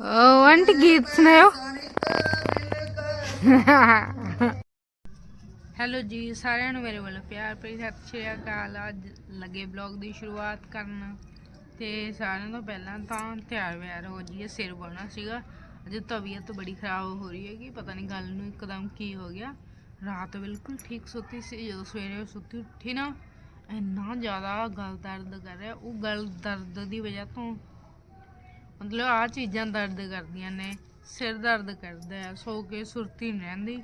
ਓ aunty ਸੁਣਾਓ hello ਜੀ, ਸਾਰਿਆਂ ਨੂੰ ਮੇਰੇ ਵੱਲੋਂ ਪਿਆਰ ਭਰੀ ਸਤਿ ਸ਼੍ਰੀ ਅਕਾਲ। ਅੱਜ ਲੱਗੇ ਬਲੌਗ ਦੀ ਸ਼ੁਰੂਆਤ ਕਰਨ ਤੇ ਸਾਰਿਆਂ ਤੋਂ ਪਹਿਲਾਂ ਤਾਂ ਤਿਆਰ ਵਿਆਰ ਹੋ ਜੀਏ ਸਿਰ ਬਣਾ ਸੀਗਾ। ਅਜੇ ਤਬੀਅਤ ਬੜੀ ਖਰਾਬ ਹੋ ਰਹੀ ਹੈਗੀ, ਪਤਾ ਨਹੀਂ ਗੱਲ ਨੂੰ ਇੱਕਦਮ ਕੀ ਹੋ ਗਿਆ। ਰਾਤ ਬਿਲਕੁਲ ਠੀਕ ਸੁੱਤੀ ਸੀ, ਜਦੋਂ ਸਵੇਰੇ ਸੁੱਤੀ ਉੱਠੀ ਨਾ, ਇੰਨਾ ਜ਼ਿਆਦਾ ਗਲ ਦਰਦ ਕਰ ਰਿਹਾ। ਉਹ ਗਲ ਦਰਦ ਦੀ ਵਜ੍ਹਾ ਤੋਂ ਮਤਲਬ ਆ ਚੀਜ਼ਾਂ ਦਰਦ ਕਰਦੀਆਂ ਨੇ, ਸਿਰ ਦਰਦ ਕਰਦਾ ਹੈ, ਸੋ ਕੇ ਸੁਰਤੀ ਨਹੀਂ ਰਹਿੰਦੀ।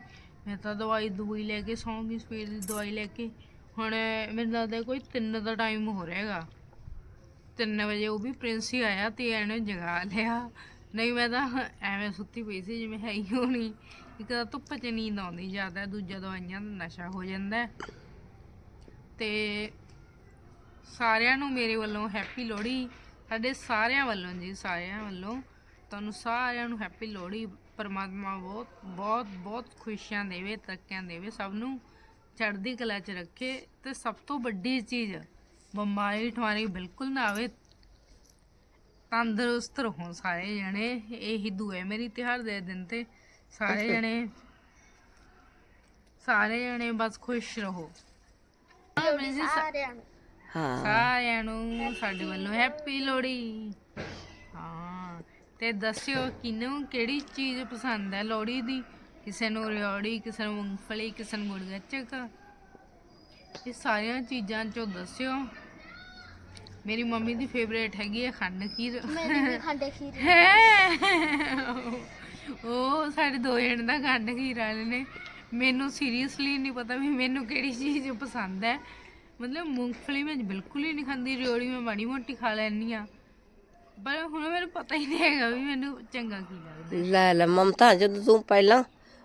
ਮੈਂ ਤਾਂ ਦਵਾਈ ਦਵਾਈ ਲੈ ਕੇ ਸੌਂ ਗਈ ਸਵੇਰ ਦੀ ਦਵਾਈ ਲੈ ਕੇ। ਹੁਣ ਮੈਨੂੰ ਲੱਗਦਾ ਕੋਈ 3 ਦਾ ਟਾਈਮ ਹੋ ਰਿਹਾ ਹੈਗਾ। 3 ਵਜੇ ਉਹ ਵੀ ਪ੍ਰਿੰਸ ਹੀ ਆਇਆ ਤੇ ਇਹਨੇ ਜਗਾ ਲਿਆ। ਨਹੀਂ, ਮੈਂ ਤਾਂ ਐਵੇਂ ਸੁੱਤੀ ਪਈ ਸੀ, ਜਿਵੇਂ ਹੈ ਹੀ ਹੋਣੀ। ਇੱਕ ਤਾਂ ਧੁੱਪ 'ਚ ਨੀਂਦ ਆਉਂਦੀ ਜ਼ਿਆਦਾ, ਦੂਜਾ ਦਵਾਈਆਂ ਦਾ ਨਸ਼ਾ ਹੋ ਜਾਂਦਾ ਹੈ। ਤੇ ਸਾਰਿਆਂ ਨੂੰ ਮੇਰੇ ਵੱਲੋਂ ਹੈਪੀ ਲੋਹੜੀ। ਸਾਡੇ ਸਾਰਿਆਂ ਵੱਲੋਂ ਜੀ ਸਾਰਿਆਂ ਵੱਲੋਂ ਤੁਹਾਨੂੰ ਸਾਰਿਆਂ ਨੂੰ ਹੈਪੀ ਲੋਹੜੀ ਪਰਮਾਤਮਾ ਬਹੁਤ ਬਹੁਤ ਬਹੁਤ ਖੁਸ਼ੀਆਂ ਦੇਵੇ ਤਰੱਕੀਆਂ ਦੇਵੇ ਸਭ ਨੂੰ ਚੜ੍ਹਦੀ ਕਲਾ 'ਚ ਰੱਖੇ ਤੇ ਸਭ ਤੋਂ ਵੱਡੀ ਚੀਜ਼ ਬਿਮਾਰੀ ਠਮਾਰੀ ਬਿਲਕੁਲ ਨਾ ਆਵੇ ਤੰਦਰੁਸਤ ਰਹੋ ਸਾਰੇ ਜਣੇ ਇਹੀ ਦੁਆ ਮੇਰੀ ਤਿਉਹਾਰ ਦੇ ਦਿਨ ਤੇ ਸਾਰੇ ਜਣੇ ਸਾਰੇ ਜਣੇ ਬਸ ਖੁਸ਼ ਰਹੋ। ਸਾਰਿਆਂ ਨੂੰ। ਹਾਂ ਸਾਰਿਆਂ ਨੂੰ ਸਾਡੇ ਵੱਲੋਂ ਹੈਪੀ ਲੋਹੜੀ। ਹਾਂ ਤੇ ਦੱਸਿਓ ਕਿਹਨੂੰ ਕਿਹੜੀ ਚੀਜ਼ ਪਸੰਦ ਹੈ ਲੋਹੜੀ ਦੀ? ਕਿਸੇ ਨੂੰ ਰਿਓੜੀ ਕਿਸੇ ਨੂੰ ਮੂੰਗਫਲੀ ਕਿਸੇ ਨੂੰ ਗੁੜ ਗੱਚਕ ਇਹ ਸਾਰੀਆਂ ਚੀਜ਼ਾਂ ਚੋਂ ਦੱਸਿਓ। ਮੇਰੀ ਮੰਮੀ ਦੀ ਫੇਵਰੇਟ ਹੈਗੀ ਹੈ ਖੰਡ ਖੀਰ। ਮੇਰੀ ਵੀ ਖੰਡੇ ਖੀਰ ਉਹ ਸਾਡੇ ਦੋ ਜਣ ਦਾ ਖੰਡ ਖੀਰ ਵਾਲੇ ਨੇ। ਮੈਨੂੰ ਸੀਰੀਅਸਲੀ ਨਹੀਂ ਪਤਾ ਵੀ ਮੈਨੂੰ ਕਿਹੜੀ ਚੀਜ਼ ਪਸੰਦ ਹੈ। ਮਤਲਬ ਮੂੰਗਫਲੀ ਮੈਂ ਬਿਲਕੁਲ ਹੀ ਨਹੀਂ ਖਾਂਦੀ ਰਿਓੜੀ ਮੈਂ ਮਾੜੀ ਮੋਟੀ ਖਾ ਲੈਂਦੀ ਆ ਪਰ ਹੁਣ ਮੈਨੂੰ ਪਤਾ ਹੀ ਨਹੀਂ ਹੈਗਾ ਵੀ ਮੈਨੂੰ ਚੰਗਾ ਕੀ ਲੱਗਦਾ। ਲੈ ਲੈ ਮਮਤਾ ਜਦੋਂ ਤੂੰ ਪਹਿਲਾਂ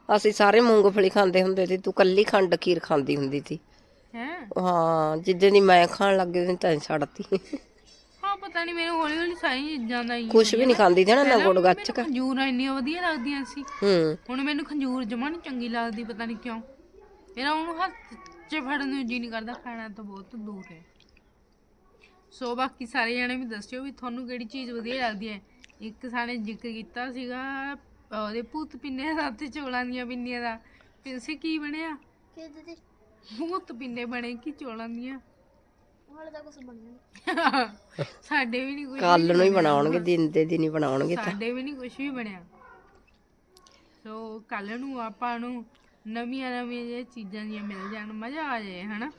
ਅਸੀਂ ਸਾਰੇ ਮੂੰਗਫਲੀ ਖਾਂਦੇ ਹੁੰਦੇ ਸੀ ਤੂੰ ਕੱਲੀ ਖੰਡ ਖੀਰ ਖਾਂਦੀ ਹੁੰਦੀ ਸੀ। ਹੈ? ਹਾਂ ਜਿੱਦਾਂ ਦੀ ਮੈਂ ਖਾਣ ਲੱਗ ਗਈ ਤਾਂ ਛੱਡਤੀ। ਹਾਂ ਪਤਾ ਨਹੀਂ ਮੈਨੂੰ ਹੌਲੀ ਹੌਲੀ ਸਾਰੀ ਚੀਜ਼ਾਂ ਦਾ ਹੀ ਕੁਛ ਵੀ ਨਹੀਂ ਖਾਂਦੀ ਸੀ ਨਾ ਨਾ ਗੁੜ ਗੱਚਕ। ਖੰਜੂਰ ਇੰਨੀਆਂ ਵਧੀਆ ਲੱਗਦੀਆਂ ਸੀ। ਹੂੰ। ਹੁਣ ਮੈਨੂੰ ਖੰਜੂਰ ਜਮਾ ਨਹੀਂ ਚੰਗੀ ਲੱਗਦੀ ਪਤਾ ਨਹੀਂ ਕਿਉਂ। ਮੇਰਾ ਉਹਨੂੰ ਹੱਥ 'ਚ ਫੜਨ ਨੂੰ ਜੀ ਨਹੀਂ ਕਰਦਾ ਖਾਣਾ ਤਾਂ ਬਹੁਤ ਦੂਰ ਹੈ। ਸੋ ਬਾਕੀ ਸਾਰੇ ਜਣੇ ਵੀ ਦੱਸਿਓ ਵੀ ਤੁਹਾਨੂੰ ਕਿਹੜੀ ਚੀਜ਼ ਵਧੀਆ ਲੱਗਦੀ ਹੈ। ਇੱਕ ਸਾਨੇ ਜ਼ਿਕਰ ਕੀਤਾ ਸੀਗਾ ਉਹਦੇ ਭੂਤ ਪਿੰਨੇ ਦਾ ਤੇ ਚੋਲਾਂ ਦੀਆਂ ਪਿੰਨੀਆਂ ਦਾ। ਪਿੰਸੇ ਕੀ ਬਣਿਆ? ਕਿ ਦੀਦੀ ਭੂਤ ਪਿੰਨੇ ਬਣੇ ਕਿ ਚੋਲਾਂ ਦੀਆਂ? ਹਾਲੇ ਤਾਂ ਕੁਝ ਬਣਿਆ ਨਹੀਂ ਸਾਡੇ ਵੀ ਨਹੀਂ ਕੁਝ ਕੱਲ ਨੂੰ ਹੀ ਬਣਾਉਣਗੇ ਦਿਨ ਦੇ ਦਿਨ ਹੀ ਬਣਾਉਣਗੇ ਤਾਂ। ਸਾਡੇ ਵੀ ਨਹੀਂ ਕੁਝ ਵੀ ਬਣਿਆ। ਸੋ ਕੱਲ ਨੂੰ ਆਪਾਂ ਨੂੰ ਨਵੀਆਂ ਨਵੀਆਂ ਜਿਹੀਆਂ ਚੀਜ਼ਾਂ ਦੀਆਂ ਮਿਲ ਜਾਣ ਮਜ਼ਾ ਆ ਜਾਏ ਹਨਾ?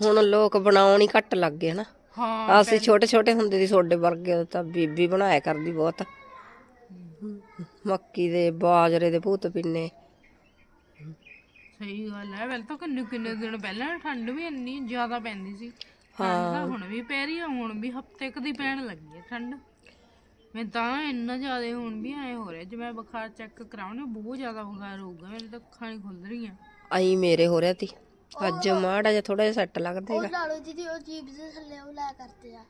ਹੁਣ ਲੋਕ ਬਣਾਉਣ ਹੀ ਘੱਟ ਲੱਗ ਗਏ ਨਾ ਹਾਂ ਅਸੀਂ ਛੋਟੇ ਛੋਟੇ ਹੁੰਦੇ ਸੀ ਛੋਡੇ ਵਰਗੇ ਤਾਂ ਬੀਬੀ ਬਣਾਇਆ ਕਰਦੀ ਬਹੁਤ। ਮੱਕੀ ਦੇ ਬਾਜਰੇ ਦੇ ਭੂਤ ਪਿੰਨੇ। ਸਹੀ ਗੱਲ ਹੈ ਪਹਿਲਾਂ ਤਾਂ ਕਿੰਨੇ ਕਿੰਨੇ ਦਿਨ ਪਹਿਲਾਂ ਠੰਡ ਵੀ ਇੰਨੀ ਜ਼ਿਆਦਾ ਪੈਂਦੀ ਸੀ। ਤਾਂ ਹੁਣ ਵੀ ਪੈ ਰਹੀ ਆ ਹੁਣ ਵੀ ਹਫ਼ਤੇ ਕੁ ਦੀ ਪੈਣ ਲੱਗੀ ਹੈ ਠੰਡ। ਮੈਂ ਤਾਂ ਇੰਨਾ ਜ਼ਿਆਦਾ ਹੁਣ ਵੀ ਐ ਹੋ ਰਿਹਾ ਜੇ ਮੈਂ ਬੁਖਾਰ ਚੈੱਕ ਕਰਾਉਣਾ ਬਹੁਤ ਜ਼ਿਆਦਾ ਬੁਖਾਰ ਹੋਊਗਾ ਮੇਰੇ ਤਾਂ ਅੱਖਾਂ ਨਹੀਂ ਖੁੱਲ ਰਹੀਆਂ। ਆਈ ਮੇਰੇ ਹੋ ਰਿਹਾ ਤੀ ਅੱਜ ਮਾੜਾ ਜਿਹਾ ਥੋੜਾ ਜਿਹਾ ਸੱਟ ਲੱਗਦਾ ਉਹ ਹੈਗਾ। ਲਾਲੋ ਦੀਦੀ ਉਹ ਜੀਬ ਦੇ ਥੱਲੇ ਉਹ ਲੈ ਕਰਦੇ ਆ।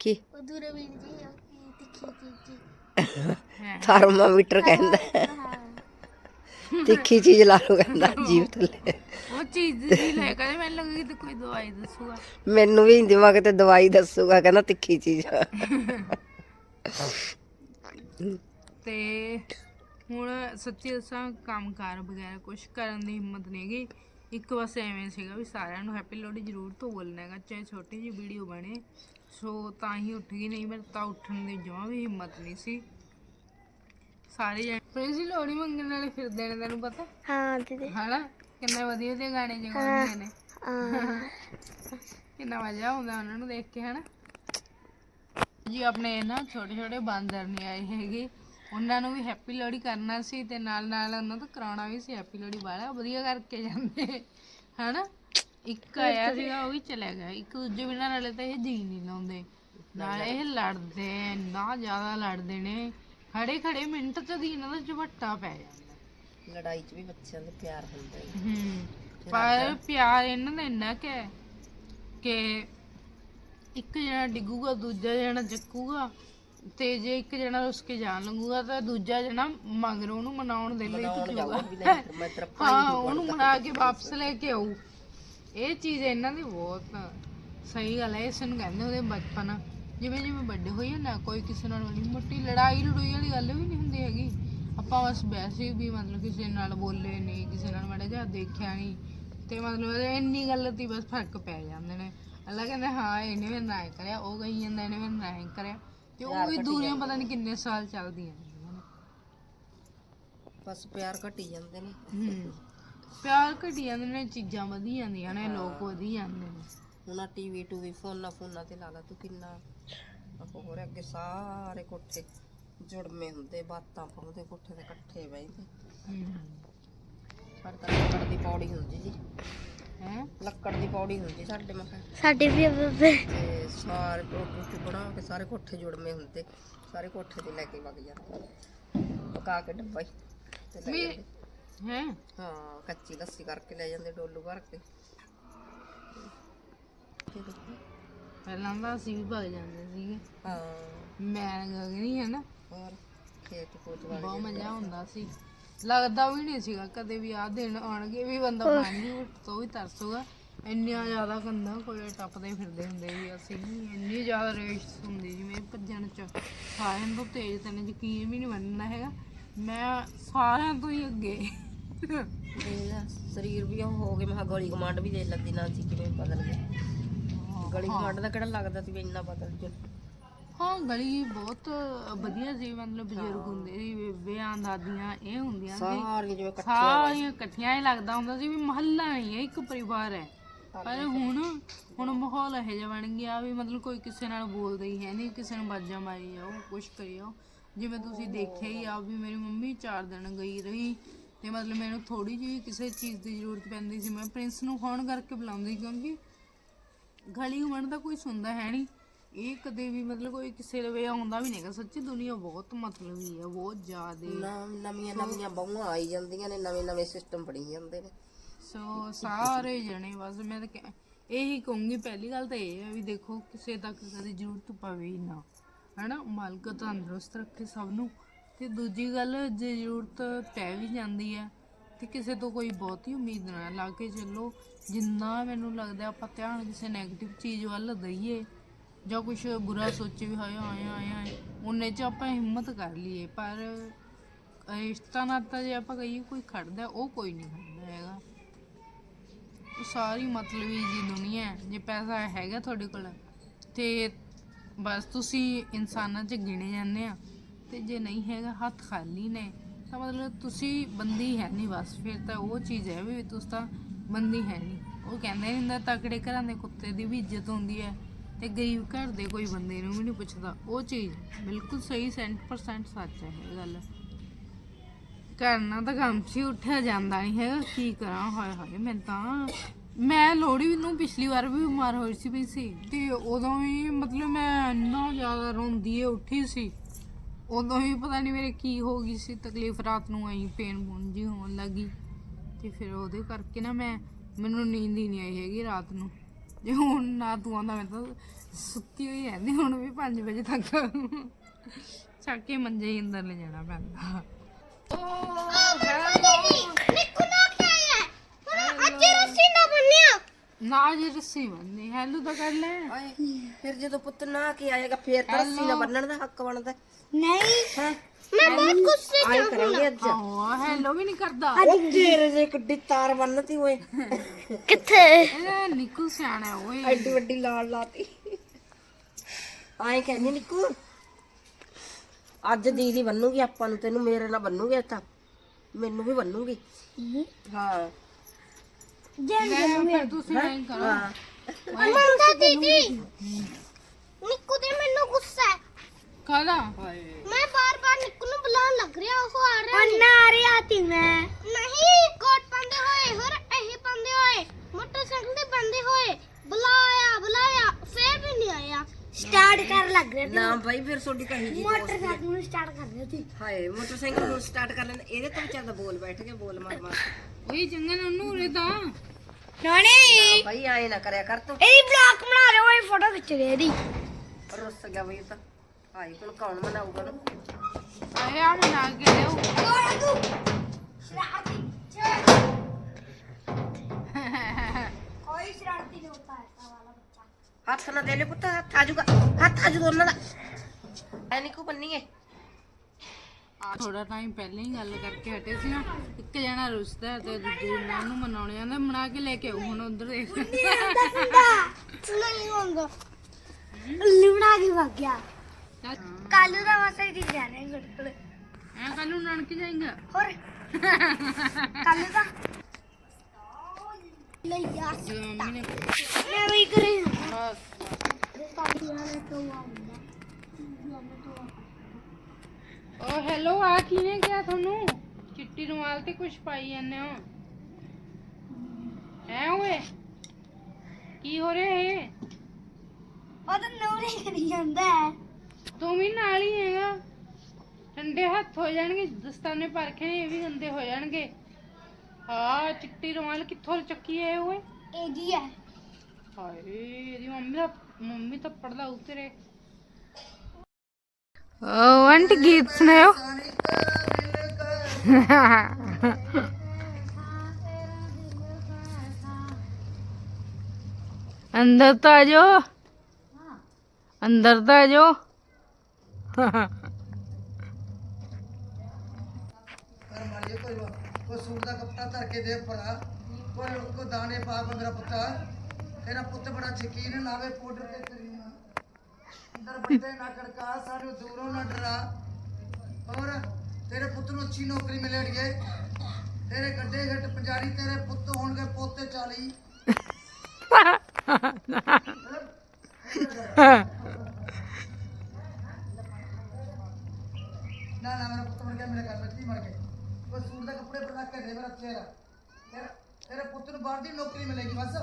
ਕੀ? ਉਹ ਦੂਰੇ ਵੀ ਜੀ ਉਹ ਕੀ ਤਿੱਖੀ ਚੀਜ਼ ਜੀ। ਹੈ। ਥਰਮਾਮੀਟਰ ਕਹਿੰਦਾ। ਹੈ। ਹਾਂ ਤਿੱਖੀ ਚੀਜ਼ ਲਾ ਲੋ ਕਹਿੰਦਾ ਜੀਵ ਥੱਲੇ। ਉਹ ਚੀਜ਼ ਦੀ ਲੈ ਕੇ ਮੈਨੂੰ ਲੱਗੀ ਤੇ ਕੋਈ ਦਵਾਈ ਦੱਸੂਗਾ। ਮੈਨੂੰ ਵੀ ਦਿਮਾਗ ਤੇ ਦਵਾਈ ਦੱਸੂਗਾ ਕਹਿੰਦਾ ਤਿੱਖੀ ਚੀਜ਼ ਤੇ ਹੁਣ ਸੱਚੀ ਦੱਸਾਂ ਕੰਮਕਾਰ ਵਗੈਰਾ ਕੁਝ ਕਰਨ ਦੀ ਹਿੰਮਤ ਨਹੀਂ ਹੈਗੀ। ਇੱਕ ਬਸ ਐਵੇਂ ਸੀਗਾ ਵੀ ਸਾਰਿਆਂ ਨੂੰ ਹੈਪੀ ਲੋਹੜੀ ਜ਼ਰੂਰ ਤੋਂ ਬੋਲਣਾ ਹੈਗਾ ਚਾਹੇ ਛੋਟੀ ਜਿਹੀ ਵੀਡੀਓ ਬਣੇ। ਸੋ ਤਾਂ ਹੀ ਉੱਠ ਗਈ ਨਹੀਂ ਮੇਰੇ ਤਾਂ ਉੱਠਣ ਦੀ ਜਮਾਂ ਵੀ ਹਿੰਮਤ ਨਹੀਂ ਸੀ। ਸਾਰੇ ਜਣੇ ਪ੍ਰਿੰਸੀ ਲੋਹੜੀ ਮੰਗਣ ਵਾਲੇ ਫਿਰਦੇ ਨੇ ਤੈਨੂੰ ਪਤਾ? ਹਾਂ ਦੀਦੀ ਹਨਾ? ਕਿੰਨੇ ਵਧੀਆ ਵਧੀਆ ਗਾਣੇ ਜਗਾਉਂਦੇ ਨੇ। ਹਾਂ। ਕਿੰਨਾ ਮਜ਼ਾ ਆਉਂਦਾ ਉਹਨਾਂ ਨੂੰ ਦੇਖ ਕੇ ਹਨਾ? ਜੀ ਆਪਣੇ ਨਾ ਛੋਟੇ ਛੋਟੇ ਬਾਂਦਰ ਨਹੀਂ ਆਏ ਹੈਗੇ। ਉਹਨਾਂ ਨੂੰ ਵੀ ਹੈਪੀ ਲੋਹੜੀ ਕਰਨਾ ਸੀ ਤੇ ਨਾਲ ਨਾਲ ਉਹਨਾਂ ਤੋਂ ਕਰਾਉਣਾ ਵੀ ਸੀ ਹੈਪੀ ਲੋਹੜੀ ਵਾਲਾ। ਵਧੀਆ ਕਰਕੇ ਜਾਂਦੇ। ਹਨਾ? ਇੱਕ ਆਇਆ ਸੀਗਾ ਉਹ ਵੀ ਚਲਾ ਗਿਆ। ਇੱਕ ਦੂਜੇ ਬਿਨਾਂ ਨਾਲੇ ਤਾਂ ਇਹ ਜੀ ਨਹੀਂ ਲਾਉਂਦੇ। ਨਾਲ ਇਹ ਲੜਦੇ ਇੰਨਾ ਜ਼ਿਆਦਾ ਲੜਦੇ ਨੇ। ਖੜੇ ਖੜੇ ਮਿੰਟ ਚ ਦੀ ਇਹਨਾਂ ਦਾ ਝਵੱਟਾ ਪੈ ਜਾਂਦਾ। ਲੜਾਈ 'ਚ ਵੀ ਬੱਚਿਆਂ ਦਾ ਪਿਆਰ ਹੁੰਦਾ ਹੈ। ਹੂੰ। ਪਰ ਪਿਆਰ ਇਹਨਾਂ ਦਾ ਇੰਨਾ ਕਿ ਕਿ ਇੱਕ ਜਣਾ ਡਿੱਗੂਗਾ ਦੂਜਾ ਜਣਾ ਚੱਕੂਗਾ ਤੇ ਜੇ ਇੱਕ ਜਣਾ ਰੁੱਸ ਕੇ ਜਾਣ ਲੱਗੂਗਾ ਤਾਂ ਦੂਜਾ ਜਣਾ ਮਗਰੋਂ ਉਹਨੂੰ ਮਨਾਉਣ ਦੇ ਲਈ ਭੱਜੂਗਾ ਮੈਂ ਤੇਰਾ ਹਾਂ ਉਹਨੂੰ ਮਨਾ ਕੇ ਵਾਪਸ ਲੈ ਕੇ ਆਊ। ਇਹ ਚੀਜ਼ ਇਹਨਾਂ ਦੀ ਬਹੁਤ ਸਹੀ ਗੱਲ ਹੈ ਇਸ ਨੂੰ ਕਹਿੰਦੇ ਉਹਦੇ ਬਚਪਨ। ਜਿਵੇਂ ਜਿਵੇਂ ਵੱਡੇ ਹੋਈਏ ਨਾ ਕੋਈ ਕਿਸੇ ਨਾਲ ਵਾਲੀ ਮੋਟੀ ਲੜਾਈ ਲੜੂਈ ਵਾਲੀ ਗੱਲ ਵੀ ਨਹੀਂ ਹੁੰਦੀ ਹੈਗੀ। ਆਪਾਂ ਬਸ ਵੈਸੇ ਵੀ ਮਤਲਬ ਕਿਸੇ ਨਾਲ ਬੋਲੇ ਨਹੀਂ ਕਿਸੇ ਨਾਲ ਮਾੜਾ ਜਿਹਾ ਦੇਖਿਆ ਨਹੀਂ। ਤੇ ਮਤਲਬ ਇੰਨੀ ਗੱਲ ਤੇ ਹੀ ਬਸ ਫ਼ਰਕ ਪੈ ਜਾਂਦੇ ਨੇ। ਅੱਲਾ ਕਹਿੰਦਾ ਹਾਂ ਇਹਨੇ ਮੇਰੇ ਨਾਲ ਐਂ ਕਰਿਆ ਉਹ ਕਹੀ ਜਾਂਦਾ ਇਹਨੇ ਮੇਰੇ ਨਾਲ ਐਂ ਕਰਿਆ। ਤੇ ਉਹ ਵੀ ਦੂਰੀਆਂ ਪਤਾ ਨਹੀਂ ਕਿੰਨੇ ਸਾਲ ਚੱਲਦੀਆਂ ਨੇ ਬਸ ਪਿਆਰ ਘਟੀ ਜਾਂਦੇ ਨੇ। ਹੂੰ। ਪਿਆਰ ਘਟੀ ਜਾਂਦੇ ਨੇ ਚੀਜ਼ਾਂ ਵਧੀ ਜਾਂਦੀਆਂ ਨੇ ਲੋਕ ਵਧੀ ਜਾਂਦੇ ਨੇ। ਹੁਣ ਆ ਟੀਵੀ ਟੂਵੀ ਫੋਨਾਂ ਫੋਨਾਂ ਤੇ ਲਾ ਲਾ ਤੂੰ ਕਿੰਨਾ ਹੋਰ ਅੱਗੇ ਸਾਰੇ ਕੋਠੇ ਜੁੜਮੇ ਹੁੰਦੇ ਬਾਤਾਂ ਪਾਉਂਦੇ ਕੋਠੇ ਤੇ ਇਕੱਠੇ ਬਹਿੰਦੇ। ਹੂੰ। ਸਾਡੇ ਤਾਂ ਦੀ ਪੌੜੀ ਹੁੰਦੀ ਜੀ। ਹੈ? ਲੱਕੜ ਦੀ ਪੌੜੀ ਹੁੰਦੀ ਸਾਡੇ ਮੈਂ ਕਿਹਾ ਸਾਡੇ ਵੀ ਬੇਬੇ। ਤੇ ਸਾਰੇ ਕੋਠੇ ਬਣਾ ਕੇ ਸਾਰੇ ਕੋਠੇ ਜੁੜਮੇ ਹੁੰਦੇ। ਸਾਰੇ ਕੋਠੇ ਤੇ ਲੈ ਕੇ ਵਗ ਜਾਂਦੇ। ਪਕਾ ਕੇ ਡੱਬਾ ਹੀ। ਤੇ ਲੈ ਵੀ- ਜਾਂਦੇ। ਹੈ? ਹਾਂ ਕੱਚੀ ਲੱਸੀ ਕਰਕੇ ਲੈ ਜਾਂਦੇ ਡੋਲੂ ਭਰ ਕੇ? ਪਹਿਲਾਂ ਤਾਂ ਅਸੀਂ ਵੀ ਭਗ ਜਾਂਦੇ ਸੀਗੇ। ਹਾਂ। ਮੈਂ ਗਗਨੀ ਹੈ ਨਾ। ਹੋਰ? ਖੇਤ ਕੋਚ ਵਾਲੇ ਬਹੁਤ ਮਜ਼ਾ ਹੁੰਦਾ ਸੀ। ਲੱਗਦਾ ਵੀ ਨਹੀਂ ਸੀਗਾ ਕਦੇ ਵੀ ਆਹ ਦਿਨ ਆਉਣਗੇ ਵੀ ਬੰਦਾ ਪਾਣੀ ਤੋਂ ਵੀ ਤਰਸੂਗਾ ਇੰਨੀਆਂ ਜ਼ਿਆਦਾ ਕੰਧਾਂ ਕੋਲੇ ਟੱਪਦੇ ਫਿਰਦੇ ਹੁੰਦੇ ਵੀ ਅਸੀਂ ਇੰਨੀ ਜ਼ਿਆਦਾ ਰੇਸ ਹੁੰਦੀ ਜਿਵੇਂ ਭੱਜਣ ਚ ਸਾਰਿਆਂ ਤੋਂ ਤੇਜ਼ ਤੈਨੂੰ ਯਕੀਨ ਵੀ ਨਹੀਂ ਮੰਨਣਾ ਹੈਗਾ। ਮੈਂ ਸਾਰਿਆਂ ਤੋਂ ਹੀ ਅੱਗੇ। ਦੇਖ ਲੈ, ਸਰੀਰ ਵੀ ਉਹ ਹੋ ਗਏ ਮੈਂ ਕਿਹਾ ਗਲੀ ਕਮਾਂਡ ਵੀ ਦੇ ਲੱਗੀ ਨਾ ਸੀ ਕਿਵੇਂ ਬਦਲ ਗਏ ਗਲੀ ਕਮਾਂਡ ਦਾ ਕਿਹੜਾ ਲੱਗਦਾ ਸੀ ਵੀ ਇੰਨਾ ਬਦਲ ਜੂ ਹਾਂ ਗਲੀ ਬਹੁਤ ਵਧੀਆ ਸੀ ਮਤਲਬ ਬਜ਼ੁਰਗ ਹੁੰਦੇ ਸੀ ਬੇਬਿਆਂ ਦਾਦੀਆਂ ਇਹ ਹੁੰਦੀਆਂ ਸੀ। ਸਾਰੀਆਂ ਜਿਵੇਂ ਇਕੱਠੀਆਂ ਸਾਰੀਆਂ ਇਕੱਠੀਆਂ ਹੀ ਲੱਗਦਾ ਹੁੰਦਾ ਸੀ ਵੀ ਮਹੱਲਾ ਨਹੀਂ ਹੈ ਇੱਕ ਪਰਿਵਾਰ ਹੈ। ਪਰ ਹੁਣ ਹੁਣ ਮਾਹੌਲ ਇਹੋ ਜਿਹਾ ਬਣ ਗਿਆ ਵੀ ਮਤਲਬ ਕੋਈ ਕਿਸੇ ਨਾਲ ਬੋਲਦਾ ਹੀ ਹੈ ਨਹੀਂ ਕਿਸੇ ਨੂੰ ਬਾਜਾਂ ਮਾਰੀ ਜਾਓ ਕੁਛ ਕਰੀ ਜਾਓ। ਜਿਵੇਂ ਤੁਸੀਂ ਦੇਖਿਆ ਹੀ ਆ ਵੀ ਮੇਰੀ ਮੰਮੀ 4 ਦਿਨ ਗਈ ਰਹੀ ਤੇ ਮਤਲਬ ਮੈਨੂੰ ਥੋੜੀ ਜਿਹੀ ਕਿਸੇ ਚੀਜ਼ ਦੀ ਜ਼ਰੂਰਤ ਪੈਂਦੀ ਸੀ। ਮੈਂ ਪ੍ਰਿੰਸ ਨੂੰ ਫੋਨ ਕਰਕੇ ਬੁਲਾਉਂਦੀ ਕਿਉਂਕਿ ਗਲੀ ਘੁੰਮਣ ਦਾ ਕੋਈ ਸੁਣਦਾ ਹੈ ਨਹੀਂ। ਇਹ ਕਦੇ ਵੀ ਮਤਲਬ ਕੋਈ ਕਿਸੇ ਲਵੇ ਆਉਂਦਾ ਵੀ ਨਹੀਂਗਾ ਸੱਚੀ ਦੁਨੀਆ ਬਹੁਤ ਮਤਲਬੀ ਹੈ ਬਹੁਤ ਜ਼ਿਆਦੇ। ਨਵੀਆਂ ਨਵੀਆਂ ਬਹੂਆਂ ਆਈ ਜਾਂਦੀਆਂ ਨੇ ਨਵੇਂ ਨਵੇਂ ਸਿਸਟਮ ਬਣੀ ਜਾਂਦੇ ਨੇ। ਸੋ ਸਾਰੇ ਜਣੇ ਬਸ ਮੈਂ ਤਾਂ ਕਹਿ- ਇਹੀ ਕਹੂੰਗੀ ਪਹਿਲੀ ਗੱਲ ਤਾਂ ਇਹ ਹੈ ਵੀ ਦੇਖੋ ਕਿਸੇ ਤੱਕ ਕਦੀ ਜ਼ਰੂਰਤ ਪਵੇ ਹੀ ਨਾ। ਹਨਾ ਮਾਲਕ ਤੰਦਰੁਸਤ ਰੱਖੇ ਸਭ ਨੂੰ। ਤੇ ਦੂਜੀ ਗੱਲ ਜੇ ਜ਼ਰੂਰਤ ਪੈ ਵੀ ਜਾਂਦੀ ਹੈ ਤੇ ਕਿਸੇ ਤੋਂ ਕੋਈ ਬਹੁਤੀ ਉਮੀਦ ਨਾ ਲਾ ਕੇ ਚੱਲੋ। ਜਿੰਨਾ ਮੈਨੂੰ ਲੱਗਦਾ ਆਪਾਂ ਧਿਆਨ ਕਿਸੇ 네ਗੇਟਿਵ ਚੀਜ਼ ਵੱਲ ਦਈਏ ਜਾਂ ਕੁਝ ਬੁਰਾ ਸੋਚੇ ਵੀ ਹਾਏ ਆਏ ਆਏ ਆਏ ਉਹਨੇ ਚ ਆਪਾਂ ਹਿੰਮਤ ਕਰ ਲਈਏ, ਪਰ ਰਿਸ਼ਤਾ ਨਾਤਾ ਜੇ ਆਪਾਂ ਕਹੀਏ ਕੋਈ ਖੜਦਾ, ਉਹ ਕੋਈ ਨਹੀਂ ਖੜਦਾ ਹੈਗਾ। ਉਹ ਸਾਰੀ ਮਤਲਬੀ ਜੀ ਦੁਨੀਆ ਹੈ। ਜੇ ਪੈਸਾ ਹੈਗਾ ਤੁਹਾਡੇ ਕੋਲ, ਤੇ ਬਸ ਤੁਸੀਂ ਇਨਸਾਨਾਂ 'ਚ ਗਿਣੇ ਜਾਂਦੇ ਆ। ਤੇ ਜੇ ਨਹੀਂ ਹੈਗਾ, ਹੱਥ ਖਾਲੀ ਨੇ, ਤਾਂ ਮਤਲਬ ਤੁਸੀਂ ਬੰਦੀ ਹੈ ਨਹੀਂ ਬਸ। ਫਿਰ ਤਾਂ ਉਹ ਚੀਜ਼ ਹੈ ਵੀ ਤੁਸੀਂ ਤਾਂ ਬੰਦੀ ਹੈ ਨਹੀਂ। ਉਹ ਕਹਿੰਦੇ ਹੁੰਦਾ ਤਕੜੇ ਘਰਾਂ ਦੇ ਕੁੱਤੇ ਦੀ ਵੀ ਇੱਜ਼ਤ ਹੁੰਦੀ ਹੈ। ਤੇ ਗਰੀਬ ਘਰ ਦੇ ਕੋਈ ਬੰਦੇ ਨੂੰ ਵੀ ਨਹੀਂ ਪੁੱਛਦਾ। ਉਹ ਚੀਜ਼ ਬਿਲਕੁਲ ਸਹੀ 100% ਸੱਚ ਹੈ ਇਹ ਗੱਲ। ਕਰਨਾ ਤਾਂ ਕੰਮ ਸੀ, ਉੱਠਿਆ ਜਾਂਦਾ ਨਹੀਂ ਹੈਗਾ। ਕੀ ਕਰਾਂ? ਹਾਏ ਹਾਏ, ਮੈਂ ਤਾਂ ਮੈਂ ਲੋੜੀ ਨੂੰ ਪਿਛਲੀ ਵਾਰ ਵੀ ਬਿਮਾਰ ਹੋਈ ਸੀ ਪਈ ਸੀ ਤੇ ਉਦੋਂ ਵੀ ਮਤਲਬ ਮੈਂ ਇੰਨਾ ਜ਼ਿਆਦਾ ਰੋਂਦੀ ਏ, ਉੱਠੀ ਸੀ। ਉਦੋਂ ਵੀ ਪਤਾ ਨਹੀਂ ਮੇਰੇ ਕੀ ਹੋ ਗਈ ਸੀ, ਤਕਲੀਫ ਰਾਤ ਨੂੰ ਆਈ, ਪੇਨ ਪੂਨ ਜੀ ਹੋਣ ਲੱਗੀ। ਤੇ ਫਿਰ ਉਹਦੇ ਕਰਕੇ ਨਾ ਮੈਂ, ਮੈਨੂੰ ਨੀਂਦ ਹੀ ਨਹੀਂ ਆਈ ਹੈਗੀ ਰਾਤ ਨੂੰ। ਜੇ ਹੁਣ ਨਾ ਤੂੰ ਆਉਂਦਾ ਮੈਂ ਤਾਂ ਸੁੱਤੀ ਹੋਈ ਰਹਿੰਦੀ, ਹੁਣ ਵੀ 5 ਵਜੇ ਤੱਕ। ਚੱਕ ਕੇ ਮੰਜੇ ਹੀ ਅੰਦਰ ਲੈ ਜਾਣਾ ਪੈਂਦਾ। ਨਿੱਕੂ ਨਾ ਖਾਇਆ ਅੱਜ ਰੱਸੀ ਨਾ ਬੰਨਿਆ ਨਾ ਜੀ ਰੱਸੀ ਬੰਨੀ ਹੈਲੋ ਤਾਂ ਕਰ ਲੈ। ਆਏ ਫਿਰ ਜਦੋਂ ਪੁੱਤ ਨਾ ਕੇ ਆਏਗਾ ਫੇਰ ਤਾਂ ਰੱਸੀ ਨਾ ਬੰਨਣ ਦਾ ਹੱਕ ਬਣਦਾ। ਨਹੀਂ ਹਾਂ? ਮੈਂ ਬਹੁਤ ਗੁੱਸੇ ਆਏ ਕਰਾਂਗੇ ਅੱਜ। ਆਹੋ ਹੈਲੋ ਵੀ ਨਹੀਂ ਕਰਦਾ। ਉਹ ਤੇਰੇ ਜੇ ਕਿੱਡੀ ਤਾਰ ਬੰਨਤੀ ਓਏ। ਕਿੱਥੇ? ਇਹ ਨਿੱਕੂ ਸਿਆਣਾ ਹੈ ਓਏ। ਐਡੀ ਵੱਡੀ ਲਾਲ ਲਾਤੀ। ਆਏ ਕਹਿੰਦੀ ਨਿੱਕੂ ਅੱਜ ਦੀਦੀ ਬੰਨੂਗੀ ਆਪਾਂ ਨੂੰ ਤੈਨੂੰ ਮੇਰੇ ਨਾਲ ਬੰਨੂਗੀ ਤਾਂ ਮੈਨੂੰ ਵੀ ਬੰਨੂਗੀ। ਹਾਂ। ਲੈ ਫਿਰ ਤੁਸੀਂ ਐਂ ਕਰੋ ਹਾਂ ਮੰਗਾ ਦੀਦੀ ਨਿੱਕੂ ਤੇ ਮੈਨੂੰ ਗੁੱਸਾ ਹੈ ਕਾਹਦਾ ਮੈਂ ਬਾਰ-ਬਾਰ ਨਿੱਕੂ ਨੂੰ ਬੁਲਾਉਣ ਲੱਗ ਰਿਹਾ ਉਹ ਆ ਰਿਹਾ ਨਹੀਂ ਨਾ ਆ ਰਹੀ ਆਤੀ ਮੈਂ ਨਹੀਂ ਕੋਟ ਪਾਉਂਦੇ ਹੋਏ ਹੋਰ ਇਹ ਪਾਉਂਦੇ ਹੋਏ ਮੋਟਰਸਾਈਕਲ ਤੇ ਬੰਦੇ ਹੋਏ ਬੁਲਾਇਆ ਬੁਲਾਇਆ ਫੇਰ ਵੀ ਨਹੀਂ ਆਇਆ ਸਟਾਰਟ ਕਰ ਲੱਗ ਰਿਹਾ ਨਾ ਬਾਈ ਫਿਰ ਤੁਹਾਡੀ ਕਹੀ ਜੀ। ਮੋਟਰਸਾਈਕਲ ਨੂੰ ਸਟਾਰਟ ਕਰ ਰਿਹਾ ਸੀ ਹਾਏ ਮੋਟਰਸਾਈਕਲ ਨੂੰ ਸਟਾਰਟ ਕਰ ਲੈਂਦੇ ਇਹਦੇ ਤੋਂ ਵਿਚਾਰਾ ਬੋਲ ਬੈਠ ਕੇ ਬੋਲ ਮਾਰ ਮਾਰ ਓਏ ਚੰਗੇ ਨੂੰ ਉਹਨੂੰ ਉਰੇ ਤਾਂ। ਨਾਨੀ। ਬਾਈ ਆਏ ਨਾ ਕਰਿਆ ਕਰ ਤੂੰ। ਇਹਦੀ ਬਲੌਗ ਬਣਾ ਰਹੇ ਹੋਏ ਫੋਟੋ ਖਿੱਚ ਰਹੇ ਇਹਦੀ। ਰੁੱਸ ਗਿਆ ਬਈ ਤਾਂ। ਹਾਏ ਹੁਣ ਕੌਣ ਮਨਾਊਗਾ ਨਾ। ਆਏ ਆ ਮਨਾ ਕੇ ਲਿਓ ਸ਼ਰਾਰਤੀ ਕੋਈ ਸ਼ਰਾਰਤੀ ਨਹੀਂ ਹੁੰਦਾ ਹੈ ਵਾਲਾ ਬੱਚਾ। ਹੱਥ ਨਾ ਦੇ ਲੈ ਪੁੱਤ ਹੱਥ ਆ ਜਾਊਗਾ। ਹੱਥ ਆ ਜਾਊਗਾ ਉਹਨਾਂ ਦਾ। ਐ ਨਿੱਕੂ ਬੰਨੀਏ। ਥੋੜਾ ਟਾਈਮ ਪਹਿਲਾਂ ਹੀ ਗੱਲ ਕਰਕੇ ਹਟੇ ਸੀ ਨਾ ਇੱਕ ਜਣਾ ਰੁੱਸਦਾ ਹੈ ਤੇ ਦੂਜੇ ਜਣਾ ਨੂੰ ਮਨਾਉਣੇ ਆਂਦਾ ਮਨਾ ਕੇ ਲੈ ਕੇ ਹੁਣ ਉਧਰ ਦੇਖ। ਨਹੀਂ ਹੁੰਦਾ ਲਿਮੜਾ ਕੇ ਵਗ ਗਿਆ। ਕਾਲੂ ਦਾ ਮਸਾ ਹੀ ਜਾ ਰਿਹਾ ਗੁੜਗੁੜ ਐ ਕੱਲ ਨੂੰ ਨਾਨਕ ਜਾਏਗਾ? ਹੋਰ? ਕਾਲੂ ਦਾ? ਲੈ ਯਾਰ ਮੰਮੀ ਨੇ ਮੈਂ ਵੀ ਕਰੇ ਬਸ ਪਾਪੀ ਵਾਲੇ ਤੋਂ ਆਉਂਦਾ। ਓ ਹੈਲੋ ਆ ਕਿਹਨੇ ਕਿਹਾ ਤੁਹਾਨੂੰ? ਚਿੱਟੀ ਰੁਮਾਲ ਤੇ ਕੁਝ ਪਾਈ ਜਾਂਦੇ ਹੋ। ਐ ਓਏ? ਕੀ ਹੋ ਰਿਹਾ ਹੈ ਉਹ ਤਾਂ ਨੌਰੇ ਕਰੀ ਜਾਂਦਾ। ਹੈ ਤੂੰ ਵੀ ਨਾਲ ਹੀ ਹੈਗਾ। ਠੰਡੇ ਹੱਥ ਹੋ ਜਾਣਗੇ ਦਸਤਾਨੇ ਪਰਖੇ ਨੇ ਇਹ ਵੀ ਗੰਦੇ ਹੋ ਜਾਣਗੇ। ਹਾਂ ਚਿੱਟੀ ਰੁਮਾਲ ਕਿੱਥੋਂ ਚੱਕੀ ਹੈ ਓਏ? ਇਹ ਜੀ ਹੈ। ਹਾਏ ਇਹਦੀ ਮੰਮੀ ਦਾ ਮੰਮੀ ਤਾਂ ਪੜਦਾ ਉਤਰੇ ਓ ਆਂਟ ਗੀਤ ਸੁਣਾਓ ਅੰਦਰ ਤਾਂ ਆ ਜਾਓ। ਅੰਦਰ ਤਾਂ ਆ ਜਾਓ। ਸੂਟ ਦਾ ਕੱਪੜਾ ਧਰ ਕੇ ਦੇ ਭਰਾ ਕੋਈ ਕੋ ਦਾਣੇ ਪਾ ਕੇ ਮੇਰਾ ਤੇਰਾ ਪੁੱਤ ਬੜਾ ਸ਼ਕੀਨ ਲਾਵੇ ਪਾਊਡਰ ਤੇ ਕਰੀਮ ਅੰਦਰ ਨਾ ਖੜਕਾ, ਸਾਨੂੰ ਦੂਰੋਂ ਨਾ ਡਰਾ। ਔਰ ਤੇਰੇ ਪੁੱਤ ਨੂੰ ਅੱਛੀ ਨੌਕਰੀ ਮਿਲੇਗੀ ਤੇਰੇ ਗੱਡੇ ਘੱਟ ਪੰਜਾਰੀ, ਤੇਰੇ ਪੁੱਤ ਹੋਣਗੇ ਪੋਤੇ 40 ਨਾ ਨਾ, ਮੇਰਾ ਪੁੱਤ ਮਰ ਗਿਆ, ਮੇਰੇ ਘਰ ਵਿੱਚ ਨਹੀਂ ਮਰ ਗਿਆ। ਕੋਈ ਸੂਟ ਦਾ ਕੱਪੜੇ ਬਣਾ ਕੇ ਮੇਰਾ ਚਿਹਰਾ ਤੇਰਾ ਤੇਰੇ ਪੁੱਤ ਨੂੰ ਬਾਹਰ ਦੀ ਨੌਕਰੀ ਮਿਲੇਗੀ ਬਸ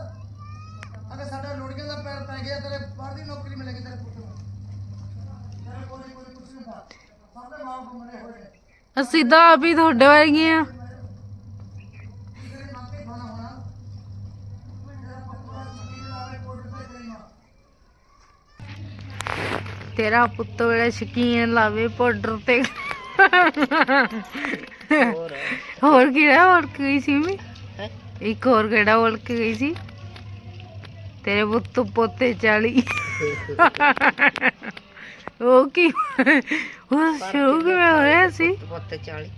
ਅਗਰ ਸਾਡਾ ਲੋੜੀਆਂ ਦਾ ਪੈਰ ਪੈ ਗਿਆ ਤੇਰੇ ਬਾਹਰ ਦੀ ਨੌਕਰੀ ਮਿਲੇਗੀ ਤੇਰੇ ਪੁੱਤ ਨੂੰ ਤੇਰੇ ਕੋਲ ਨਹੀਂ ਕੋਈ ਕੁਝ ਨਹੀਂ ਹੁੰਦਾ ਸਭ ਦੇ ਮਾਂ ਘੁੰਮਣੇ ਹੋਏ ਨੇ ਅਸੀਂ ਤਾਂ ਆਪ ਹੀ ਤੁਹਾਡੇ ਵਰਗੇ ਆ। ਤੇਰੇ ਪੁੱਤ ਦਾ ਸ਼ਕੀਨ ਲਾਵੇ ਪਾਊਡਰ ਤੇ। ਹੋਰ ਕਿਹੜਾ ਹੋਰ ਕੀ ਸੀ ਵੀ? ਇੱਕ ਹੋਰ ਕਿਹੜਾ ਬੋਲ ਕੇ ਗਈ ਸੀ? ਤੇਰੇ ਪੁੱਤ ਪੋਤੇ 40 ਉਹ ਕੀ? ਉਹ ਸ਼ੁਰੂ ਕਿਵੇਂ ਹੋ ਰਿਹਾ ਸੀ। ਪੁੱਤ 40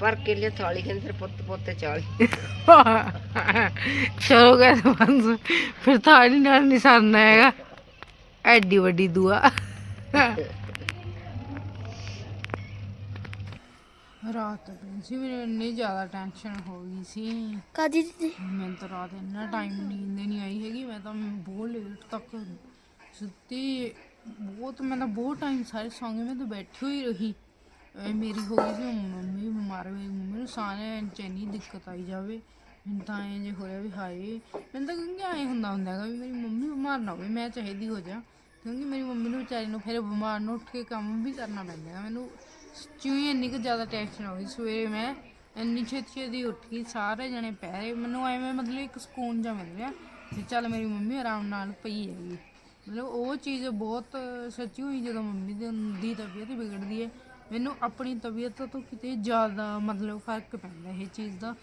ਪਰ ਕਿਲੇ ਥਾਲੀ ਕਹਿੰਦੇ ਤੇਰੇ ਪੁੱਤ ਪੋਤੇ 40 ਚਲੋ ਕਹਿੰਦੇ ਬਸ। ਫਿਰ ਥਾੜੀ ਨਾਲ ਨਹੀਂ ਸਰਨਾ ਹੈਗਾ। ਐਡੀ ਵੱਡੀ ਦੁਆ। ਰਾਤ ਨੂੰ ਸੀ ਮੈਨੂੰ ਇੰਨੀ ਜ਼ਿਆਦਾ ਟੈਨਸ਼ਨ ਹੋ ਗਈ ਸੀ। ਕਾਦੀ ਜੀ ਮੈਨੂੰ ਤਾਂ ਰਾਤ ਇੰਨਾ ਟਾਈਮ ਨੀਂਦ ਨਹੀਂ ਆਈ ਹੈਗੀ। ਮੈਂ ਤਾਂ ਬਹੁਤ ਲੇਟ ਤੱਕ ਸੁੱਤੀ। ਬਹੁਤ ਮੈਂ ਤਾਂ ਬਹੁਤ ਟਾਈਮ ਸਾਰੇ ਸੌਂ ਗਏ ਮੈਂ ਤਾਂ ਬੈਠੀ ਹੋਈ ਰਹੀ। ਮੇਰੀ ਹੋ ਗਈ ਸੀ ਮੰਮੀ ਬਿਮਾਰ ਹੋਈ ਮੰਮੀ ਨੂੰ ਸਾਹ ਲੈਣ ਚ ਇੰਨੀ ਦਿੱਕਤ ਆਈ ਜਾਵੇ ਮੈਨੂੰ ਤਾਂ ਐਂ ਜੇ ਹੋ ਰਿਹਾ ਵੀ ਹਾਏ, ਮੈਨੂੰ ਤਾਂ ਕਿਉਂਕਿ ਐਂ ਹੁੰਦਾ ਹੁੰਦਾ ਹੈਗਾ ਵੀ ਮੇਰੀ ਮੰਮੀ ਬਿਮਾਰ ਨਾ ਹੋਵੇ, ਮੈਂ ਚਾਹੀਦੀ ਹੋ ਜਾ, ਕਿਉਂਕਿ ਮੇਰੀ ਮੰਮੀ ਨੂੰ ਵਿਚਾਰੀ ਨੂੰ ਫਿਰ ਬਿਮਾਰ ਨੂੰ ਉੱਠ ਕੇ ਕੰਮ ਵੀ ਕਰਨਾ ਪੈਂਦਾ ਹੈਗਾ, ਮੈਨੂੰ ਸੱਚੀ ਇੰਨੀ ਕੁ ਜ਼ਿਆਦਾ ਟੈਨਸ਼ਨ ਹੋ ਗਈ, ਸਵੇਰੇ ਮੈਂ ਇੰਨੀ ਛੇਤੀ ਛੇਤੀ ਉੱਠ ਗਈ, ਸਾਰੇ ਜਣੇ ਪੈ ਰਹੇ, ਮੈਨੂੰ ਐਵੇਂ ਮਤਲਬ ਇੱਕ ਸਕੂਨ ਜਿਹਾ ਮਿਲ ਰਿਹਾ ਵੀ ਚੱਲ ਮੇਰੀ ਮੰਮੀ ਆਰਾਮ ਨਾਲ ਪਈ ਹੈਗੀ। ਮਤਲਬ ਉਹ ਚੀਜ਼ ਬਹੁਤ ਸੱਚੀ ਹੋਈ ਜਦੋਂ ਮੰਮੀ ਦੀ ਦੀ ਤਬੀਅਤ ਵਿਗੜਦੀ ਹੈ। ਮੈਨੂੰ ਆਪਣੀ ਤਬੀਅਤ ਤੋਂ ਕਿਤੇ ਜ਼ਿਆਦਾ ਮਤਲਬ ਫ਼ਰਕ ਪੈਂਦਾ ਇਹ ਚੀਜ਼ ਦਾ।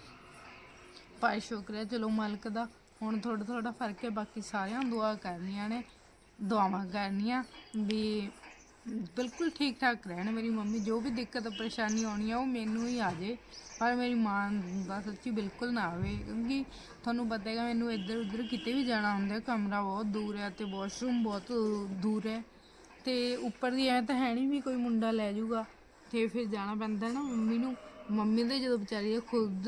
ਭਾਈ ਸ਼ੁਕਰ ਹੈ, ਚਲੋ ਮਾਲਕ ਦਾ। ਹੁਣ ਥੋੜਾ ਥੋੜਾ ਫ਼ਰਕ ਹੈ, ਬਾਕੀ ਸਾਰਿਆਂ ਨੂੰ ਦੁਆ ਕਰਨੀਆਂ ਨੇ, ਦੁਆਵਾਂ ਕਰਨੀਆਂ ਵੀ ਬਿਲਕੁਲ ਠੀਕ ਠਾਕ ਰਹਿਣ, ਮੇਰੀ ਮੰਮੀ ਜੋ ਵੀ ਦਿੱਕਤ ਪਰੇਸ਼ਾਨੀ ਆਉਣੀ ਆ, ਉਹ ਮੈਨੂੰ ਹੀ ਆ ਜੇ। ਪਰ ਮੇਰੀ ਮਾਂ ਦਾ ਸੱਚੀ ਬਿਲਕੁਲ ਨਾ ਆਵੇ, ਕਿਉਂਕਿ ਤੁਹਾਨੂੰ ਪਤਾ ਹੈਗਾ, ਮੈਨੂੰ ਇੱਧਰ ਉੱਧਰ ਕਿਤੇ ਵੀ ਜਾਣਾ ਹੁੰਦਾ ਕਮਰਾ ਬਹੁਤ ਦੂਰ ਹੈ, ਤੇ ਵਾਸ਼ਰੂਮ ਬਹੁਤ ਦੂਰ ਹੈ। ਤੇ ਉੱਪਰ ਦੀ ਐ ਤਾਂ ਹੈ ਨਹੀਂ ਵੀ ਕੋਈ ਮੁੰਡਾ ਲੈ ਜਾਊਗਾ, ਤੇ ਫਿਰ ਜਾਣਾ ਪੈਂਦਾ ਨਾ ਮੰਮੀ ਨੂੰ। ਮੰਮੀ ਦੇ ਜਦੋਂ ਵਿਚਾਰੀ ਖੁਦ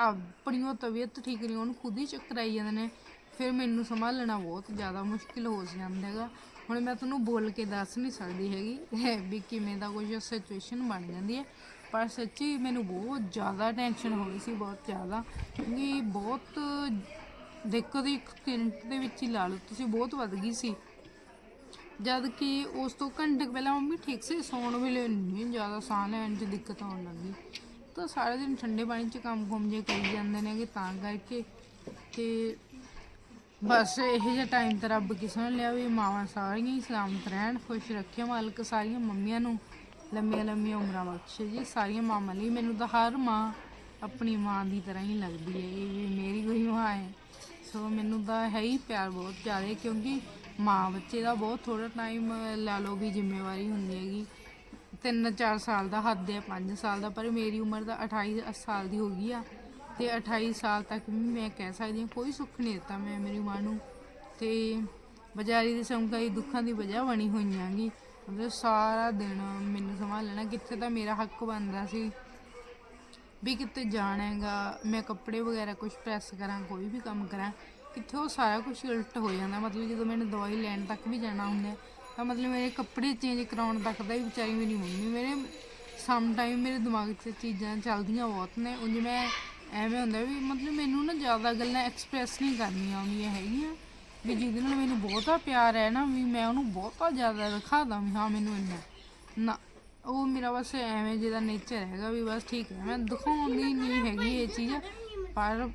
ਆਪਣੀ ਉਹ ਤਬੀਅਤ ਠੀਕ ਨਹੀਂ, ਉਹਨੂੰ ਖੁਦ ਹੀ ਚੱਕਰ ਆਈ ਜਾਂਦੇ ਨੇ। ਫਿਰ ਮੈਨੂੰ ਸੰਭਾਲਣਾ ਬਹੁਤ ਜ਼ਿਆਦਾ ਮੁਸ਼ਕਿਲ ਹੋ ਜਾਂਦਾ ਹੈਗਾ। ਹੁਣ ਮੈਂ ਤੁਹਾਨੂੰ ਬੋਲ ਕੇ ਦੱਸ ਨਹੀਂ ਸਕਦੀ ਹੈਗੀ ਵੀ ਕਿਵੇਂ ਦਾ ਕੁਝ ਸਿਚੁਏਸ਼ਨ ਬਣ ਜਾਂਦੀ ਹੈ। ਪਰ ਸੱਚੀ ਮੈਨੂੰ ਬਹੁਤ ਜ਼ਿਆਦਾ ਟੈਨਸ਼ਨ ਹੋ ਗਈ ਸੀ, ਬਹੁਤ ਜ਼ਿਆਦਾ। ਕਿਉਂਕਿ ਬਹੁਤ ਦੇਖੋ ਦੀ ਇੱਕ ਮਿੰਟ ਦੇ ਵਿੱਚ ਹੀ ਲਾ ਲਓ, ਤੁਸੀਂ ਬਹੁਤ ਵੱਧ ਗਈ ਸੀ। ਜਦ ਕਿ ਉਸ ਤੋਂ ਘੰਟੇ ਪਹਿਲਾਂ ਮੰਮੀ ਠੀਕ ਸੀ, ਸੌਣ ਵੇਲੇ ਨਹੀਂ ਜ਼ਿਆਦਾ ਸਾਹ ਲੈਣ 'ਚ ਦਿੱਕਤ ਆਉਣ ਲੱਗੀ ਤਾਂ ਸਾਰਾ ਦਿਨ ਠੰਡੇ ਪਾਣੀ 'ਚ ਕੰਮ ਕੁੰਮ ਜੇ ਕਰੀ ਜਾਂਦੇ ਨੇ ਕਿ ਤਾਂ ਕਰਕੇ ਤੇ ਬਸ ਇਹ ਜਿਹਾ ਟਾਈਮ ਤਾਂ ਰੱਬ ਕਿਸੇ ਨੇ ਲਿਆ ਵੀ ਮਾਵਾਂ ਸਾਰੀਆਂ ਹੀ ਸਲਾਮਤ ਰਹਿਣ, ਖੁਸ਼ ਰੱਖੇ ਮਾਲਕ ਸਾਰੀਆਂ ਮੰਮੀਆਂ ਨੂੰ, ਲੰਮੀਆਂ ਲੰਮੀਆਂ ਉਮਰਾਂ ਬਖਸ਼ੇ ਜੀ, ਸਾਰੀਆਂ ਮਾਵਾਂ ਲਈ ਮੈਨੂੰ ਤਾਂ ਹਰ ਮਾਂ ਆਪਣੀ ਮਾਂ ਦੀ ਤਰ੍ਹਾਂ ਹੀ ਲੱਗਦੀ ਹੈ, ਇਹ ਵੀ ਮੇਰੀ ਕੋਈ ਮਾਂ ਹੈ। ਸੋ ਮੈਨੂੰ ਤਾਂ ਹੈ ਹੀ ਪਿਆਰ ਬਹੁਤ ਜ਼ਿਆਦਾ, ਕਿਉਂਕਿ ਮਾਂ ਬੱਚੇ ਦਾ ਬਹੁਤ ਥੋੜਾ ਟਾਈਮ ਲਾ ਲਓ ਵੀ ਜ਼ਿੰਮੇਵਾਰੀ ਹੁੰਦੀ ਹੈਗੀ। ਤਿੰਨ ਚਾਰ ਸਾਲ ਦਾ ਹੱਦ ਹੈ 5 ਸਾਲ ਦਾ, ਪਰ ਮੇਰੀ ਉਮਰ ਤਾਂ 28 ਸਾਲ ਦੀ ਹੋ ਗਈ ਆ। ਤੇ 28 ਸਾਲ ਤੱਕ ਵੀ ਮੈਂ ਕਹਿ ਸਕਦੀ ਹਾਂ, ਕੋਈ ਸੁੱਖ ਨਹੀਂ ਦਿੱਤਾ ਮੈਂ ਮੇਰੀ ਮਾਂ ਨੂੰ। ਤੇ ਬਜ਼ਾਰੀ ਦੇ ਸਮਕਾਈ ਦੁੱਖਾਂ ਦੀ ਵਜ੍ਹਾ ਬਣੀ ਹੋਈਆਂ ਗੀ ਮਤਲਬ ਸਾਰਾ ਦਿਨ ਮੈਨੂੰ ਸੰਭਾਲਣਾ ਕਿੱਥੇ ਤਾਂ ਮੇਰਾ ਹੱਕ ਬਣਦਾ ਸੀ ਵੀ ਕਿਤੇ ਜਾਣਾ ਹੈਗਾ। ਮੈਂ ਕੱਪੜੇ ਵਗੈਰਾ ਕੁਝ ਪ੍ਰੈਸ ਕਰਾਂ, ਕੋਈ ਵੀ ਕੰਮ ਕਰਾਂ, ਕਿੱਥੇ ਉਹ ਸਾਰਾ ਕੁਝ ਉਲਟ ਹੋ ਜਾਂਦਾ। ਮਤਲਬ ਜਦੋਂ ਮੈਨੂੰ ਦਵਾਈ ਲੈਣ ਤੱਕ ਵੀ ਜਾਣਾ ਹੁੰਦਾ, ਤਾਂ ਮਤਲਬ ਮੇਰੇ ਕੱਪੜੇ ਚੇਂਜ ਕਰਾਉਣ ਤੱਕ ਦਾ ਹੀ ਵਿਚਾਰੀ ਮੇਰੀ ਮੰਮੀ ਮੇਰੇ ਸਮ ਟਾਈਮ ਮੇਰੇ ਦਿਮਾਗ 'ਚ ਚੀਜ਼ਾਂ ਚੱਲਦੀਆਂ ਬਹੁਤ ਨੇ। ਉਂਝ ਮੈਂ ਐਵੇਂ ਹੁੰਦਾ ਵੀ ਮਤਲਬ ਮੈਨੂੰ ਨਾ ਜ਼ਿਆਦਾ ਗੱਲਾਂ ਐਕਸਪ੍ਰੈਸ ਨਹੀਂ ਕਰਨੀਆਂ ਆਉਂਦੀਆਂ ਹੈਗੀਆਂ। ਵੀ ਜਿਹਦੇ ਨਾਲ ਮੈਨੂੰ ਬਹੁਤਾ ਪਿਆਰ ਹੈ ਨਾ, ਵੀ ਮੈਂ ਉਹਨੂੰ ਬਹੁਤਾ ਜ਼ਿਆਦਾ ਦਿਖਾਦਾ ਵੀ ਹਾਂ ਮੈਨੂੰ ਇੰਨਾ। ਨਾ, ਉਹ ਮੇਰਾ ਬਸ ਐਵੇਂ ਜਿਹਦਾ ਨੇਚਰ ਹੈਗਾ ਵੀ ਬਸ ਠੀਕ ਹੈ, ਮੈਂ ਦਿਖਾਉਂਦੀ ਨਹੀਂ ਹੈਗੀ ਇਹ ਚੀਜ਼, ਪਰ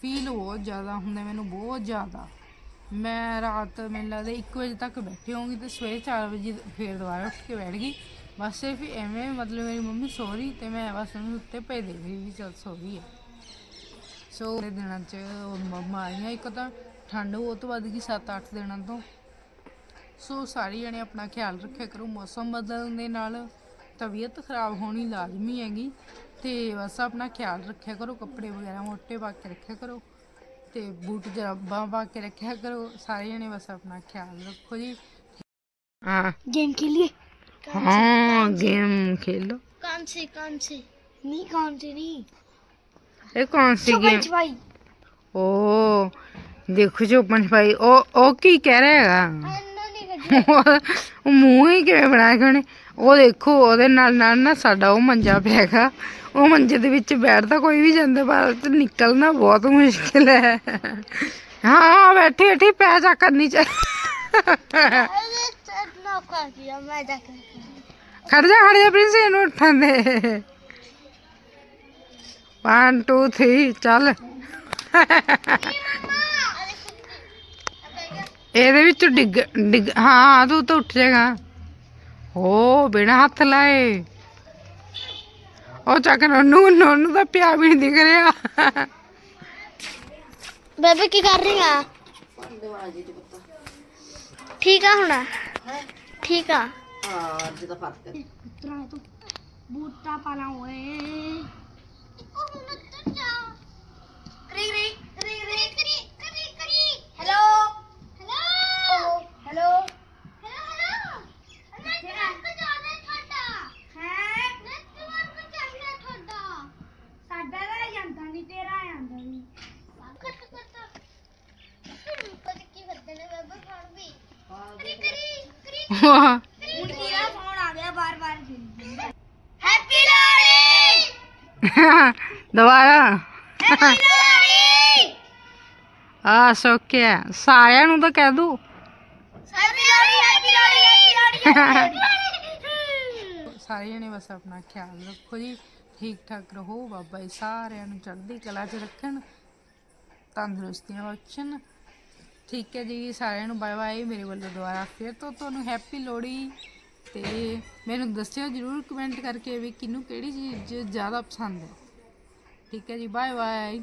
ਫੀਲ ਬਹੁਤ ਜ਼ਿਆਦਾ ਹੁੰਦਾ ਮੈਨੂੰ, ਬਹੁਤ ਜ਼ਿਆਦਾ। ਮੈਂ ਰਾਤ ਮੈਨੂੰ ਲੱਗਦਾ 1 ਵਜੇ ਤੱਕ ਬੈਠੀ ਹੋਊਂਗੀ ਤੇ ਸਵੇਰੇ 4 ਵਜੇ ਫੇਰ ਦੁਬਾਰਾ ਉੱਠ ਕੇ ਬੈਠ ਗਈ। ਬਸ ਸਿਰਫ ਐਵੇਂ ਮਤਲਬ ਮੇਰੀ ਮੰਮੀ ਸੋ ਰਹੀ ਤੇ ਮੈਂ ਬਸ ਉਹਨੂੰ ਉੱਤੇ ਭੇਜ ਦੇ ਵੀ ਚੱਲ ਸੋ ਹੈ। ਸੋ ਇਹ ਦਿਨਾਂ ਚ ਉਹ ਮੰਮਾ ਆਈਆਂ ਇੱਕ ਤਾਂ ਠੰਡ ਉਹ ਤੋਂ ਵੱਧ ਗਈ 7-8 ਦਿਨਾਂ ਤੋਂ ਸੋ ਸਾਰੇ ਜਣੇ ਆਪਣਾ ਖਿਆਲ ਰੱਖਿਆ ਕਰੋ ਮੌਸਮ ਬਦਲਣ ਦੇ ਨਾਲ ਤਬੀਅਤ ਖਰਾਬ ਹੋਣੀ ਲਾਜ਼ਮੀ ਹੈਗੀ ਤੇ ਬਸ ਆਪਣਾ ਖਿਆਲ ਰੱਖਿਆ ਕਰੋ ਕੱਪੜੇ ਵਗੈਰਾ ਮੋਟੇ ਪਾ ਕੇ ਰੱਖਿਆ ਕਰੋ ਤੇ ਬੂਟ ਜਰਾਬਾਂ ਪਾ ਕੇ ਰੱਖਿਆ ਕਰੋ ਸਾਰੇ ਜਣੇ ਬਸ ਆਪਣਾ ਖਿਆਲ ਰੱਖੋ ਜੀ ਹਾਂ गेम खेलिए ਹਾਂ ਗੇਮ ਖੇਲੋ कौन सी कौन सी नहीं कौन सी नहीं ਇਹ ਕੌਣ ਸੀ ਗੇਮ भाई ਓ ਦੇਖੋ ਚੋਪਨ ਭਾਈ ਉਹ ਉਹ ਕੀ ਕਹਿ ਰਿਹਾ ਹੈਗਾ ਉਹ ਮੂੰਹ ਹੀ ਕਿਵੇਂ ਬਣਾਇਆ ਕਿ ਉਹਨੇ ਉਹ ਦੇਖੋ ਉਹਦੇ ਨਾਲ ਨਾਲ ਨਾ ਸਾਡਾ ਉਹ ਮੰਜਾ ਪਿਆ ਹੈਗਾ ਉਹ ਮੰਜੇ ਦੇ ਵਿੱਚ ਬੈਠਦਾ ਕੋਈ ਵੀ ਜਾਂਦਾ ਬਾਹਰ ਤੇ ਨਿਕਲਣਾ ਬਹੁਤ ਮੁਸ਼ਕਿਲ ਹੈ ਹਾਂ ਬੈਠੀ ਬੈਠੀ ਪੈ ਜਾ ਕਰਨੀ ਚ नौका किया मैं जाकर ਖੜ ਜਾ ਖੜ ਜਾ ਪ੍ਰਿੰਸ ਇਹਨੂੰ ਉੱਠਣ ਦੇ 1 2 3 ਚੱਲ ਇਹਦੇ ਵਿੱਚ ਡਿੱਗ ਡਿੱਗ ਹਾਂ ਤੂੰ ਤਾਂ ਉੱਠ ਜਾਏਗਾ ਹੋ ਬਿਨਾ ਹੱਥ ਲਾਏ ਉਹ ਚੱਕ ਨੋਨੂ ਨੋਨੂ ਦਾ ਪਿਆ ਵੀ ਨਹੀਂ ਦਿਖ ਰਿਹਾ बेबी की कर रही है ठीक है होना ठीक है ਹਾਂ ਅੱਜ ਦਾ ਫਰਕ ਹੈ पुत्रा है तो 어, 엄마 ਦੁਬਾਰਾ। ਆ। ਸੋਕਿਆ ਸਾਰਿਆਂ ਨੂੰ ਤਾਂ ਕਹਿ ਦੂ। ਸਾਰੇ ਜਣੇ ਬਸ ਆਪਣਾ ਖਿਆਲ ਰੱਖੋ ਜੀ। ਠੀਕ ਠਾਕ ਰਹੋ। ਬਾਬਾ ਜੀ ਸਾਰਿਆਂ ਨੂੰ ਚੜ੍ਹਦੀ ਕਲਾ 'ਚ ਰੱਖਣ ਤੰਦਰੁਸਤੀਆਂ ਬਖਸ਼ਣ। ਠੀਕ ਹੈ ਜੀ ਸਾਰਿਆਂ ਨੂੰ ਬਾਏ ਬਾਏ ਮੇਰੇ ਵੱਲੋਂ ਦੁਬਾਰਾ ਫਿਰ ਤੋਂ ਤੁਹਾਨੂੰ ਹੈਪੀ ਲੋਹੜੀ। ਤੇ ਮੈਨੂੰ ਦੱਸਿਓ ਜਰੂਰ ਕਮੈਂਟ ਕਰਕੇ ਵੀ ਕਿਹਨੂੰ ਕਿਹੜੀ ਚੀਜ਼ ਜ਼ਿਆਦਾ ਪਸੰਦ ਹੈ। ਠੀਕ ਹੈ ਜੀ ਬਾਏ ਬਾਏ